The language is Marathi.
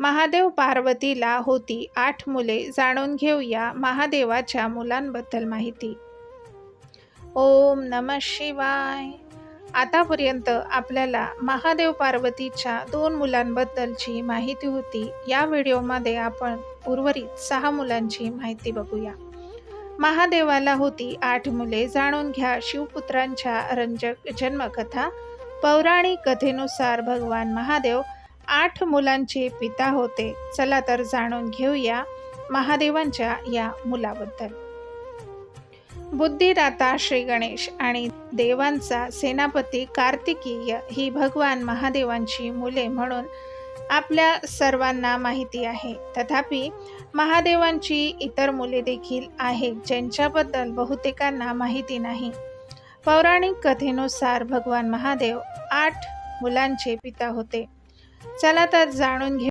महादेव पार्वतीला होती आठ मुले जाणून घेऊया महादेवाच्या मुलांबद्दल माहिती. ओम नम शिवाय. आतापर्यंत आपल्याला महादेव पार्वतीच्या दोन मुलांबद्दलची माहिती होती. या व्हिडिओमध्ये आपण उर्वरित सहा मुलांची माहिती बघूया. महादेवाला होती आठ मुले जाणून घ्या शिवपुत्रांच्या रंजक जन्मकथा. पौराणिक कथेनुसार भगवान महादेव आठ मुलांचे पिता होते. चला तर जाणून घेऊया महादेवांच्या या मुलाबद्दल. बुद्धिदाता श्री गणेश आणि देवांचा सेनापती कार्तिकीय ही भगवान महादेवांची मुले म्हणून आपल्या सर्वांना माहिती आहे. तथापि महादेवांची इतर मुले देखील आहेत ज्यांच्याबद्दल बहुतेकांना माहिती नाही. पौराणिक कथेनुसार भगवान महादेव आठ मुलांचे पिता होते. चला तर जाणून घेऊ.